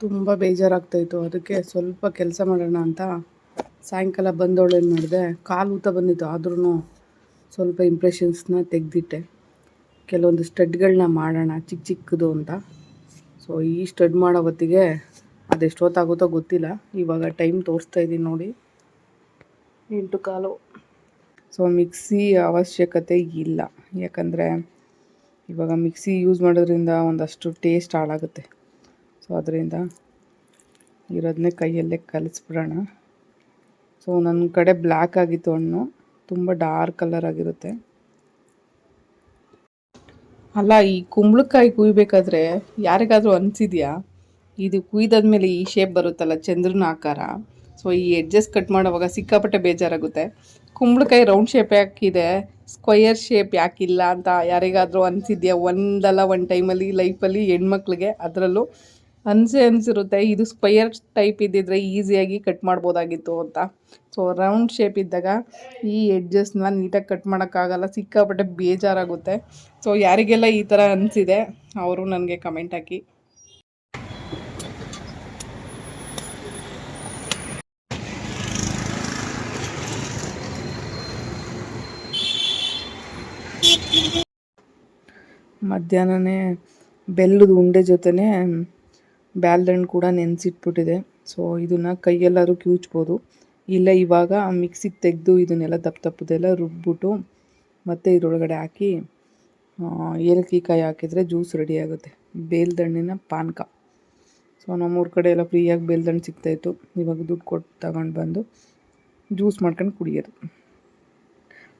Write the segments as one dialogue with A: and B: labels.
A: ತುಂಬ ಬೇಜಾರಾಗ್ತಾಯಿತ್ತು. ಅದಕ್ಕೆ ಸ್ವಲ್ಪ ಕೆಲಸ ಮಾಡೋಣ ಅಂತ ಸಾಯಂಕಾಲ ಬಂದವಳು ಏನು ಮಾಡಿದೆ, ಕಾಲು ಊತ ಬಂದಿತ್ತು. ಆದ್ರೂ ಸ್ವಲ್ಪ ಇಂಪ್ರೆಷನ್ಸ್ನ ತೆಗೆದಿಟ್ಟೆ. ಕೆಲವೊಂದು ಸ್ಟಡ್ಗಳನ್ನ ಮಾಡೋಣ ಚಿಕ್ಕ ಚಿಕ್ಕದು ಅಂತ. ಸೊ ಈ ಸ್ಟಡ್ ಮಾಡೋ ಹೊತ್ತಿಗೆ ಅದೆಷ್ಟೊತ್ತಾಗುತ್ತೋ ಗೊತ್ತಿಲ್ಲ. ಇವಾಗ ಟೈಮ್ ತೋರಿಸ್ತಾ ಇದ್ದೀನಿ ನೋಡಿ. ಎಂಟು ಕಾಲು. ಸೊ ಮಿಕ್ಸಿ ಅವಶ್ಯಕತೆ ಇಲ್ಲ. ಯಾಕಂದರೆ ಇವಾಗ ಮಿಕ್ಸಿ ಯೂಸ್ ಮಾಡೋದ್ರಿಂದ ಒಂದಷ್ಟು ಟೇಸ್ಟ್ ಹಾಳಾಗುತ್ತೆ. ಸೊ ಅದರಿಂದ ಇರೋದನ್ನೇ ಕೈಯಲ್ಲೇ ಕಲಿಸ್ಬಿಡೋಣ. ಸೊ ನನ್ನ ಕಡೆ ಬ್ಲ್ಯಾಕ್ ಆಗಿತ್ತು ಹಣ್ಣು, ತುಂಬ ಡಾರ್ಕ್ ಕಲರ್ ಆಗಿರುತ್ತೆ. ಅಲ್ಲ, ಈ ಕುಂಬಳಕಾಯಿ ಕುಯ್ಬೇಕಾದ್ರೆ ಯಾರಿಗಾದರೂ ಅನಿಸಿದೆಯಾ? ಇದು ಕುಯ್ದಾದ್ಮೇಲೆ ಈ ಶೇಪ್ ಬರುತ್ತಲ್ಲ, ಚಂದ್ರನ ಆಕಾರ. ಸೊ ಈ ಎಡ್ಜಸ್ ಕಟ್ ಮಾಡೋವಾಗ ಸಿಕ್ಕಾಪಟ್ಟೆ ಬೇಜಾರಾಗುತ್ತೆ. ಕುಂಬಳಕಾಯಿ ರೌಂಡ್ ಶೇಪ್ ಯಾಕಿದೆ? ಸ್ಕ್ವಯರ್ ಶೇಪ್ ಯಾಕಿಲ್ಲ ಅಂತ ಯಾರಿಗಾದರೂ ಅನಿಸಿದ್ಯಾ? ಒಂದಲ್ಲ, ಒಂದು ಟೈಮಲ್ಲಿ ಲೈಫಲ್ಲಿ ಹೆಣ್ಮಕ್ಳಿಗೆ, ಅದರಲ್ಲೂ ಅನಿಸೇ ಅನಿಸಿರುತ್ತೆ. ಇದು ಸ್ಕ್ವಯರ್ ಟೈಪ್ ಇದ್ದಿದ್ರೆ ಈಸಿಯಾಗಿ ಕಟ್ ಮಾಡ್ಬೋದಾಗಿತ್ತು ಅಂತ. ಸೊ ರೌಂಡ್ ಶೇಪ್ ಇದ್ದಾಗ ಈ ಎಡ್ಜಸ್ನ ನೀಟಾಗಿ ಕಟ್ ಮಾಡೋಕ್ಕಾಗಲ್ಲ. ಸಿಕ್ಕಾಪಟ್ಟೆ ಬೇಜಾರಾಗುತ್ತೆ. ಸೊ ಯಾರಿಗೆಲ್ಲ ಈ ಥರ ಅನಿಸಿದೆ, ಅವರು ನನಗೆ ಕಮೆಂಟ್ ಹಾಕಿ. ಮಧ್ಯಾಹ್ನನೇ ಬೆಲ್ಲದ ಉಂಡೆ ಜೊತೆನೇ ಬ್ಯಾಲ್ದಣ್ಣು ಕೂಡ ನೆನೆಸಿಟ್ಬಿಟ್ಟಿದೆ. ಸೊ ಇದನ್ನು ಕೈಯಲ್ಲಾದರೂ ಕಿವುಚ್ಬೋದು ಇಲ್ಲ, ಇವಾಗ ಮಿಕ್ಸಿಗೆ ತೆಗೆದು ಇದನ್ನೆಲ್ಲ ದಪ್ಪ ದಪ್ಪದೆಲ್ಲ ರುಬ್ಬಿಬಿಟ್ಟು ಮತ್ತೆ ಇದರೊಳಗಡೆ ಹಾಕಿ ಏಲಕ್ಕಿ ಕಾಯಿ ಹಾಕಿದರೆ ಜ್ಯೂಸ್ ರೆಡಿ ಆಗುತ್ತೆ. ಬೇಲ್ದಣ್ಣಿನ ಪಾನಕ. ಸೊ ನಮ್ಮೂರ ಕಡೆ ಎಲ್ಲ ಫ್ರೀಯಾಗಿ ಬೇಲ್ದಣ್ಣು ಸಿಗ್ತಾಯಿತ್ತು ಇವಾಗ ದುಡ್ಡು ಕೊಟ್ಟು ತಗೊಂಡು ಬಂದು ಜ್ಯೂಸ್ ಮಾಡ್ಕೊಂಡು ಕುಡಿಯೋದು.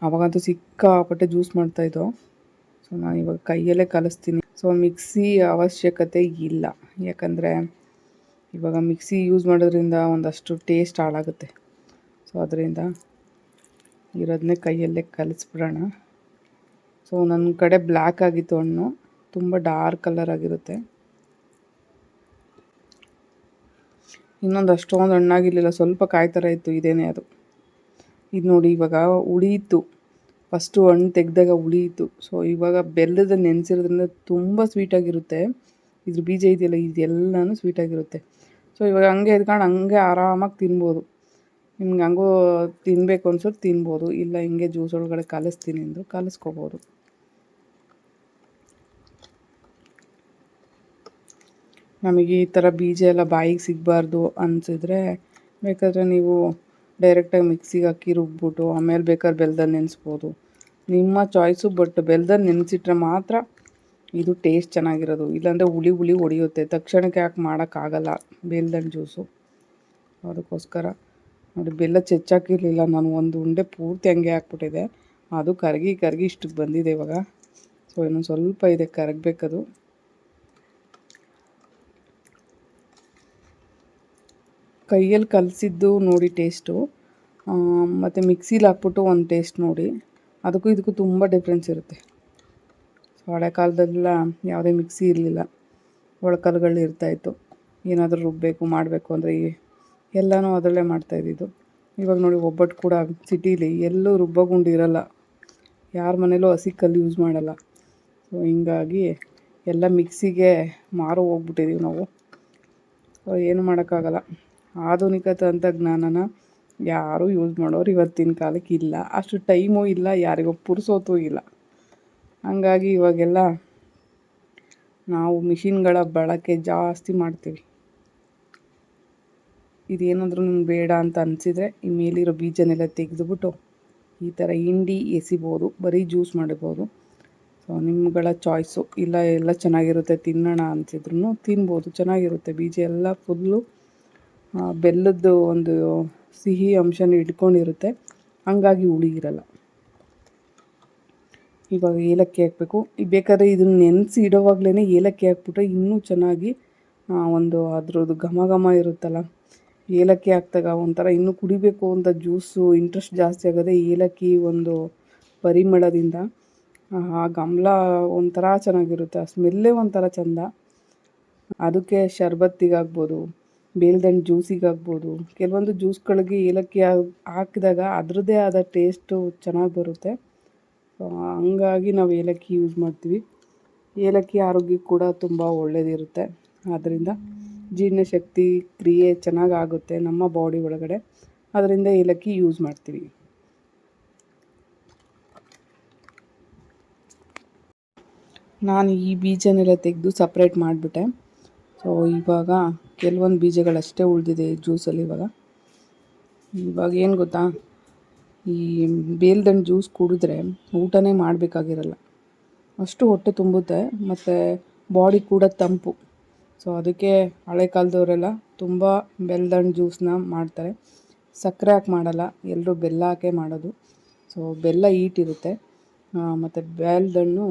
A: ಆವಾಗಂತೂ ಸಿಕ್ಕಾಪಟ್ಟೆ ಜ್ಯೂಸ್ ಮಾಡ್ತಾಯಿದ್ದೋ ಸೊ ನಾನು ಇವಾಗ ಕೈಯಲ್ಲೇ ಕಲಿಸ್ತೀನಿ. ಸೊ ಮಿಕ್ಸಿ ಅವಶ್ಯಕತೆ ಇಲ್ಲ. ಯಾಕಂದರೆ ಇವಾಗ ಮಿಕ್ಸಿ ಯೂಸ್ ಮಾಡೋದ್ರಿಂದ ಒಂದಷ್ಟು ಟೇಸ್ಟ್ ಹಾಳಾಗುತ್ತೆ. ಸೊ ಅದರಿಂದ ಇರೋದನ್ನೇ ಕೈಯಲ್ಲೇ ಕಲಿಸ್ಬಿಡೋಣ. ಸೊ ನನ್ನ ಕಡೆ ಬ್ಲ್ಯಾಕ್ ಆಗಿತ್ತು ಹಣ್ಣು. ತುಂಬ ಡಾರ್ಕ್ ಕಲರ್ ಆಗಿರುತ್ತೆ. ಇನ್ನೊಂದು ಅಷ್ಟೊಂದು ಹಣ್ಣಾಗಿರಲಿಲ್ಲ. ಸ್ವಲ್ಪ ಕಾಯಿ ಇತ್ತು. ಇದೇನೇ ಅದು. ಇದು ನೋಡಿ ಇವಾಗ ಉಳಿಯಿತು ಫಸ್ಟು ಹಣ್ಣು ತೆಗೆದಾಗ ಉಳಿಯಿತು. ಸೊ ಇವಾಗ ಬೆಲ್ಲದ ನೆನೆಸಿರೋದ್ರಿಂದ ತುಂಬ ಸ್ವೀಟಾಗಿರುತ್ತೆ ಇದ್ರ ಬೀಜ ಇದೆಯಲ್ಲ, ಇದೆಲ್ಲನೂ ಸ್ವೀಟಾಗಿರುತ್ತೆ ಸೊ ಇವಾಗ ಹಂಗೆ ಎದ್ಕೊಂಡು ಹಂಗೆ ಆರಾಮಾಗಿ ತಿನ್ಬೋದು. ನಿಮ್ಗೆ ಹಂಗೂ ತಿನ್ನಬೇಕು ಅನ್ಸೋದು ತಿನ್ಬೋದು. ಇಲ್ಲ ಹಿಂಗೆ ಜ್ಯೂಸ್ ಒಳಗಡೆ ಕಲಿಸ್ತೀನಿ ಅಂದರು ಕಲಿಸ್ಕೋಬೋದು. ನಮಗೆ ಈ ಥರ ಬೀಜ ಎಲ್ಲ ಬಾಯಿಗೆ ಸಿಗಬಾರ್ದು ಅನಿಸಿದ್ರೆ ಬೇಕಾದರೆ ನೀವು ಡೈರೆಕ್ಟಾಗಿ ಮಿಕ್ಸಿಗೆ ಹಾಕಿ ರುಬ್ಬಿಬಿಟ್ಟು, ಆಮೇಲೆ ಬೇಕಾದ್ರೆ ಬೆಲ್ದಲ್ಲಿ ನೆನೆಸ್ಬೋದು. ನಿಮ್ಮ ಚಾಯ್ಸು ಬಟ್ ಬೆಲ್ದಲ್ಲಿ ನೆನೆಸಿಟ್ರೆ ಮಾತ್ರ ಇದು ಟೇಸ್ಟ್ ಚೆನ್ನಾಗಿರೋದು. ಇಲ್ಲಾಂದರೆ ಹುಳಿ ಹುಳಿ ಹೊಡೆಯುತ್ತೆ. ತಕ್ಷಣಕ್ಕೆ ಯಾಕೆ ಮಾಡೋಕ್ಕಾಗಲ್ಲ ಬೆಲ್ಲದ ಜ್ಯೂಸು ಅದಕ್ಕೋಸ್ಕರ ನೋಡಿ, ಬೆಲ್ಲ ಚೆಚ್ಚಾಕಿರಲಿಲ್ಲ. ನಾನು ಒಂದು ಉಂಡೆ ಪೂರ್ತಿ ಹಂಗೆ ಹಾಕ್ಬಿಟ್ಟಿದೆ ಅದು ಕರಗಿ ಕರಗಿ ಇಷ್ಟಕ್ಕೆ ಬಂದಿದೆ ಇವಾಗ. ಸೊ ಇನ್ನೊಂದು ಸ್ವಲ್ಪ ಇದೆ ಕರಗಬೇಕದು. ಕೈಯಲ್ಲಿ ಕಲಸಿದ್ದು ನೋಡಿ ಟೇಸ್ಟು. ಮತ್ತು ಮಿಕ್ಸಿಲಿ ಹಾಕ್ಬಿಟ್ಟು ಒಂದು ಟೇಸ್ಟ್ ನೋಡಿ. ಅದಕ್ಕೂ ಇದಕ್ಕೂ ತುಂಬ ಡಿಫ್ರೆನ್ಸ್ ಇರುತ್ತೆ. ಸೊ ಹಳೆ ಕಾಲದಲ್ಲೆಲ್ಲ ಯಾವುದೇ ಮಿಕ್ಸಿ ಇರಲಿಲ್ಲ. ಒಳಕಲ್ಗಳು ಇರ್ತಾಯಿತ್ತು ಏನಾದರೂ ರುಬ್ಬಬೇಕು ಮಾಡಬೇಕು ಅಂದರೆ ಎಲ್ಲನೂ ಅದರಲ್ಲೇ ಮಾಡ್ತಾಯಿದ್ದಿದ್ದು ಇವಾಗ ನೋಡಿ ಒಬ್ಬಟ್ಟು ಕೂಡ ಸಿಟೀಲಿ ಎಲ್ಲೂ ರುಬ್ಬಗುಂಡು ಇರಲ್ಲ. ಯಾರ ಮನೇಲೂ ಹಸಿ ಕಲ್ಲು ಯೂಸ್ ಮಾಡಲ್ಲ. ಸೊ ಹಿಂಗಾಗಿ ಎಲ್ಲ ಮಿಕ್ಸಿಗೆ ಮಾರು ಹೋಗ್ಬಿಟ್ಟಿದ್ದೀವಿ ನಾವು. ಸೊ ಏನು ಮಾಡೋಕ್ಕಾಗಲ್ಲ. ಆಧುನಿಕ ತಂತ್ರಜ್ಞಾನನ ಯಾರೂ ಯೂಸ್ ಮಾಡೋರು ಇವತ್ತಿನ ಕಾಲಕ್ಕೆ ಇಲ್ಲ. ಅಷ್ಟು ಟೈಮು ಇಲ್ಲ, ಯಾರಿಗೂ ಪುರ್ಸೋತೂ ಇಲ್ಲ. ಹಂಗಾಗಿ ಇವಾಗೆಲ್ಲ ನಾವು ಮಿಷಿನ್ಗಳ ಬಳಕೆ ಜಾಸ್ತಿ ಮಾಡ್ತೀವಿ. ಇದೇನಾದರೂ ನಿಮ್ಗೆ ಬೇಡ ಅಂತ ಅನಿಸಿದರೆ ಈ ಮೇಲಿರೋ ಬೀಜನೆಲ್ಲ ತೆಗೆದುಬಿಟ್ಟು ಈ ಥರ ಹಿಂಡಿ ಎಸಿಬೋದು, ಬರೀ ಜ್ಯೂಸ್ ಮಾಡಿಬೋದು ಸೊ ನಿಮ್ಗಳ ಚಾಯ್ಸು ಇಲ್ಲ, ಎಲ್ಲ ಚೆನ್ನಾಗಿರುತ್ತೆ, ತಿನ್ನೋಣ ಅನಿಸಿದ್ರು ತಿನ್ಬೋದು, ಚೆನ್ನಾಗಿರುತ್ತೆ. ಬೀಜ ಎಲ್ಲ ಫುಲ್ಲು ಬೆಲ್ಲದ್ದು ಒಂದು ಸಿಹಿ ಅಂಶನ ಇಟ್ಕೊಂಡಿರುತ್ತೆ. ಹಂಗಾಗಿ ಹುಳಿ ಇರಲ್ಲ. ಇವಾಗ ಏಲಕ್ಕಿ ಹಾಕಬೇಕು. ಬೇಕಾದ್ರೆ ಇದನ್ನ ನೆನೆಸಿ ಇಡೋವಾಗಲೇ ಏಲಕ್ಕಿ ಹಾಕ್ಬಿಟ್ರೆ ಇನ್ನೂ ಚೆನ್ನಾಗಿ ಒಂದು ಅದ್ರದ್ದು ಘಮ ಘಮ ಇರುತ್ತಲ್ಲ. ಏಲಕ್ಕಿ ಹಾಕ್ದಾಗ ಒಂಥರ ಇನ್ನೂ ಕುಡಿಬೇಕು ಅಂತ ಜ್ಯೂಸು ಇಂಟ್ರೆಸ್ಟ್ ಜಾಸ್ತಿ ಆಗೋದೇ ಏಲಕ್ಕಿ ಒಂದು ಪರಿಮಳದಿಂದ, ಆ ಗಮಲ ಒಂಥರ ಚೆನ್ನಾಗಿರುತ್ತೆ. ಆ ಸ್ಮೆಲ್ಲೇ ಒಂಥರ ಚೆಂದ. ಅದಕ್ಕೆ ಶರ್ಬತ್ತಿಗಾಗ್ಬೋದು ಬೇಲ್ದಣ್ಣು ಜ್ಯೂಸಿಗೆ ಆಗ್ಬೋದು ಕೆಲವೊಂದು ಜ್ಯೂಸ್ಗಳಿಗೆ ಏಲಕ್ಕಿ ಹಾಕಿದಾಗ ಅದರದ್ದೇ ಆದ ಟೇಸ್ಟು ಚೆನ್ನಾಗಿ ಬರುತ್ತೆ. ಸೊ ಹಂಗಾಗಿ ನಾವು ಏಲಕ್ಕಿ ಯೂಸ್ ಮಾಡ್ತೀವಿ. ಏಲಕ್ಕಿ ಆರೋಗ್ಯಕ್ಕೆ ಕೂಡ ತುಂಬ ಒಳ್ಳೆಯದಿರುತ್ತೆ ಆದ್ದರಿಂದ ಜೀರ್ಣಶಕ್ತಿ ಕ್ರಿಯೆ ಚೆನ್ನಾಗಿ ಆಗುತ್ತೆ ನಮ್ಮ ಬಾಡಿ ಒಳಗಡೆ. ಅದರಿಂದ ಏಲಕ್ಕಿ ಯೂಸ್ ಮಾಡ್ತೀವಿ. ನಾನು ಈ ಬೀಜನೆಲ್ಲ ತೆಗೆದು ಸಪ್ರೇಟ್ ಮಾಡಿಬಿಟ್ಟೆ. ಸೊ ಇವಾಗ ಕೆಲವೊಂದು ಬೀಜಗಳಷ್ಟೇ ಉಳಿದಿದೆ ಜ್ಯೂಸಲ್ಲಿ ಇವಾಗ. ಇವಾಗ ಏನು ಗೊತ್ತಾ? ಈ ಬೇಲ್ದಣ್ಣು ಜ್ಯೂಸ್ ಕುಡಿದ್ರೆ ಊಟನೇ ಮಾಡಬೇಕಾಗಿರಲ್ಲ. ಅಷ್ಟು ಹೊಟ್ಟೆ ತುಂಬುತ್ತೆ, ಮತ್ತು ಬಾಡಿ ಕೂಡ ತಂಪು. ಸೊ ಅದಕ್ಕೆ ಹಳೆ ಕಾಲದವರೆಲ್ಲ ತುಂಬ ಬೆಲ್ದಣ್ಣು ಜ್ಯೂಸನ್ನ ಮಾಡ್ತಾರೆ. ಸಕ್ಕರೆ ಹಾಕಿ ಮಾಡಲ್ಲ ಎಲ್ಲರೂ ಬೆಲ್ಲ ಹಾಕೇ ಮಾಡೋದು. ಸೊ ಬೆಲ್ಲ ಈಟಿರುತ್ತೆ ಮತ್ತು ಬೆಲ್ದಣ್ಣು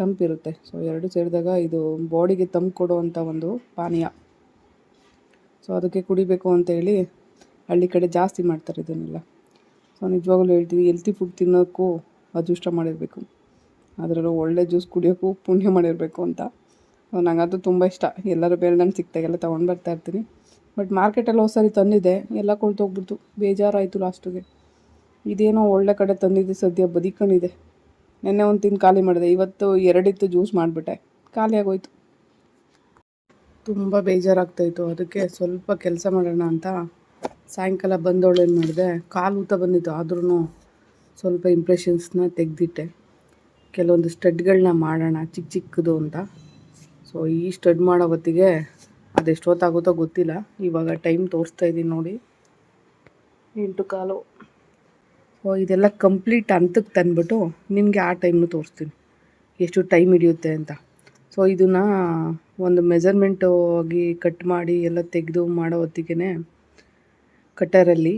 A: ತಂಪಿರುತ್ತೆ. ಸೊ ಎರಡು ಸೇರಿದಾಗ ಇದು ಬಾಡಿಗೆ ತಂಪು ಕೊಡುವಂಥ ಒಂದು ಪಾನೀಯ. ಸೊ ಅದಕ್ಕೆ ಕುಡಿಬೇಕು ಅಂತೇಳಿ ಹಳ್ಳಿ ಕಡೆ ಜಾಸ್ತಿ ಮಾಡ್ತಾರೆ ಇದನ್ನೆಲ್ಲ. ಸೊ ನಿಜವಾಗ್ಲೂ ಹೇಳ್ತೀವಿ ಎಲ್ತಿ ಫುಡ್ ತಿನ್ನೋಕ್ಕೂ ಅದೃಷ್ಟ ಮಾಡಿರಬೇಕು. ಅದರಲ್ಲೂ ಒಳ್ಳೆ ಜ್ಯೂಸ್ ಕುಡಿಯೋಕ್ಕೂ ಪುಣ್ಯ ಮಾಡಿರಬೇಕು ಅಂತ. ಸೊ ನನಗಂತೂ ತುಂಬ ಇಷ್ಟ. ಎಲ್ಲರೂ ಬೇರೆ ನಾನು ಸಿಕ್ತಾಗೆಲ್ಲ ತೊಗೊಂಡು ಬರ್ತಾ ಇರ್ತೀನಿ. ಬಟ್ ಮಾರ್ಕೆಟಲ್ಲಿ ಹೋದ್ಸರಿ ತಂದಿದ್ದೆ, ಎಲ್ಲ ಕೊಳ್ತೋಗ್ಬಿಡ್ತು ಬೇಜಾರಾಯಿತು ಲಾಸ್ಟಿಗೆ ಇದೇನೋ ಒಳ್ಳೆ ಕಡೆ ತಂದಿದ್ದೆ, ಸದ್ಯ ಬದಿಕೊಂಡಿದೆ ನೆನ್ನೆ ಒಂದು ತಿಂದು ಖಾಲಿ ಮಾಡಿದೆ. ಇವತ್ತು ಎರಡಿತ್ತು ಜ್ಯೂಸ್ ಮಾಡಿಬಿಟ್ಟೆ. ಖಾಲಿ ಆಗೋಯ್ತು. ತುಂಬ ಬೇಜಾರಾಗ್ತಾಯಿತ್ತು ಅದಕ್ಕೆ ಸ್ವಲ್ಪ ಕೆಲಸ ಮಾಡೋಣ ಅಂತ ಸಾಯಂಕಾಲ ಬಂದವಳು ಏನು ಮಾಡಿದೆ, ಕಾಲು ಊತ ಬಂದಿತ್ತು. ಆದ್ರೂ ಸ್ವಲ್ಪ ಇಂಪ್ರೆಷನ್ಸ್ನ ತೆಗೆದಿಟ್ಟೆ. ಕೆಲವೊಂದು ಸ್ಟಡ್ಗಳನ್ನ ಮಾಡೋಣ ಚಿಕ್ಕ ಚಿಕ್ಕದು ಅಂತ. ಸೊ ಈ ಸ್ಟಡ್ ಮಾಡೋ ಹೊತ್ತಿಗೆ ಅದೆಷ್ಟೊತ್ತಾಗುತ್ತೋ ಗೊತ್ತಿಲ್ಲ. ಇವಾಗ ಟೈಮ್ ತೋರಿಸ್ತಾ ಇದ್ದೀನಿ ನೋಡಿ. ಎಂಟು ಕಾಲು. ಇದೆಲ್ಲ ಕಂಪ್ಲೀಟ್ ಹಂತಕ್ಕೆ ತಂದ್ಬಿಟ್ಟು ನಿಮಗೆ ಆ ಟೈಮ್ನು ತೋರಿಸ್ತೀನಿ. ಎಷ್ಟು ಟೈಮ್ ಹಿಡಿಯುತ್ತೆ ಅಂತ. ಸೊ ಇದನ್ನು ಒಂದು ಮೆಜರ್ಮೆಂಟು ಆಗಿ ಕಟ್ ಮಾಡಿ ಎಲ್ಲ ತೆಗೆದು ಮಾಡೋ ಹೊತ್ತಿಗೆ ಕಟ್ಟರಲ್ಲಿ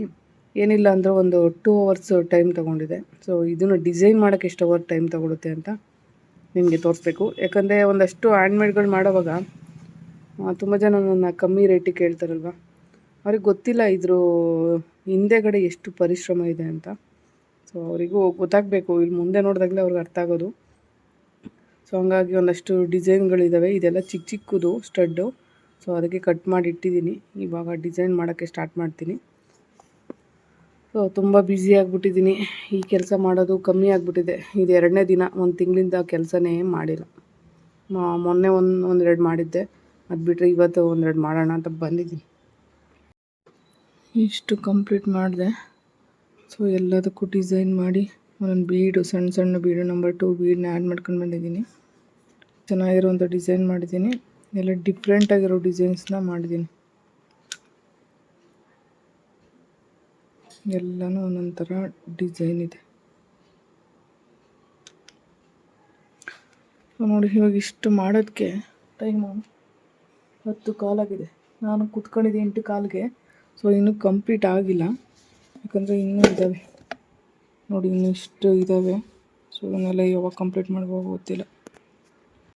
A: ಏನಿಲ್ಲ ಅಂದರೆ ಒಂದು ಟೂ ಅವರ್ಸ್ ಟೈಮ್ ತೊಗೊಂಡಿದೆ. ಸೊ ಇದನ್ನು ಡಿಸೈನ್ ಮಾಡೋಕ್ಕೆ ಎಷ್ಟು ಅವರ್ ಟೈಮ್ ತೊಗೊಳುತ್ತೆ ಅಂತ ನಿಮಗೆ ತೋರಿಸ್ಬೇಕು. ಯಾಕಂದರೆ ಒಂದಷ್ಟು ಹ್ಯಾಂಡ್ಮೇಡ್ಗಳು ಮಾಡೋವಾಗ ತುಂಬ ಜನ ನನ್ನ ಕಮ್ಮಿ ರೇಟಿಗೆ ಕೇಳ್ತಾರಲ್ವ? ಅವ್ರಿಗೆ ಗೊತ್ತಿಲ್ಲ ಇದ್ರ ಹಿಂದೆಗಡೆ ಎಷ್ಟು ಪರಿಶ್ರಮ ಇದೆ ಅಂತ. ಸೊ ಅವರಿಗೂ ಗೊತ್ತಾಗಬೇಕು. ಇಲ್ಲಿ ಮುಂದೆ ನೋಡಿದಾಗಲೇ ಅವ್ರಿಗೆ ಅರ್ಥ ಆಗೋದು ಸೊ ಹಂಗಾಗಿ ಒಂದಷ್ಟು ಡಿಸೈನ್ಗಳಿದ್ದಾವೆ ಇದೆಲ್ಲ ಚಿಕ್ಕ ಚಿಕ್ಕದು, ಸ್ಟಡ್ಡು. ಸೊ ಅದಕ್ಕೆ ಕಟ್ ಮಾಡಿ ಇಟ್ಟಿದ್ದೀನಿ. ಇವಾಗ ಡಿಸೈನ್ ಮಾಡೋಕ್ಕೆ ಸ್ಟಾರ್ಟ್ ಮಾಡ್ತೀನಿ. ಸೊ ತುಂಬ ಬ್ಯುಸಿ ಆಗಿಬಿಟ್ಟಿದ್ದೀನಿ. ಈ ಕೆಲಸ ಮಾಡೋದು ಕಮ್ಮಿ ಆಗಿಬಿಟ್ಟಿದೆ. ಇದು ಎರಡನೇ ದಿನ, ಒಂದು ತಿಂಗಳಿಂದ ಕೆಲಸನೇ ಮಾಡಿಲ್ಲ. ಮೊನ್ನೆ ಒಂದು, ಒಂದೆರಡು ಮಾಡಿದ್ದೆ. ಅದು ಬಿಟ್ಟರೆ ಇವತ್ತು ಒಂದೆರಡು ಮಾಡೋಣ ಅಂತ ಬಂದಿದ್ದೀನಿ. ಇಷ್ಟು ಕಂಪ್ಲೀಟ್ ಮಾಡಿದೆ. ಸೊ ಎಲ್ಲದಕ್ಕೂ ಡಿಸೈನ್ ಮಾಡಿ, ಒಂದೊಂದು ಬೀಡು ಸಣ್ಣ ಸಣ್ಣ ಬೀಡು ನಂಬರ್ ಟು ಬೀಡನ್ನ ಆ್ಯಡ್ ಮಾಡ್ಕೊಂಡು ಬಂದಿದ್ದೀನಿ. ಚೆನ್ನಾಗಿರುವಂಥ ಡಿಸೈನ್ ಮಾಡಿದ್ದೀನಿ. ಎಲ್ಲ ಡಿಫ್ರೆಂಟಾಗಿರೋ ಡಿಸೈನ್ಸ್ನ ಮಾಡಿದ್ದೀನಿ. ಎಲ್ಲನೂ ಒಂದೊಂದು ಥರ ಡಿಸೈನ್ ಇದೆ. ನೋಡಿ ಇವಾಗ ಇಷ್ಟು ಮಾಡೋದಕ್ಕೆ ಟೈಮು ಹತ್ತು ಕಾಲಾಗಿದೆ ನಾನು ಕುತ್ಕೊಂಡಿದ್ದೆ ಎಂಟು ಕಾಲಿಗೆ ಸೊ ಇನ್ನೂ ಕಂಪ್ಲೀಟ್ ಆಗಿಲ್ಲ. ಯಾಕಂದರೆ ಇನ್ನೂ ಇದ್ದಾವೆ ನೋಡಿ ಇನ್ನಿಷ್ಟು ಇದ್ದಾವೆ ಸೊ ಇವನ್ನೆಲ್ಲ ಯಾವಾಗ ಕಂಪ್ಲೀಟ್ ಮಾಡ್ಬೋ ಗೊತ್ತಿಲ್ಲ.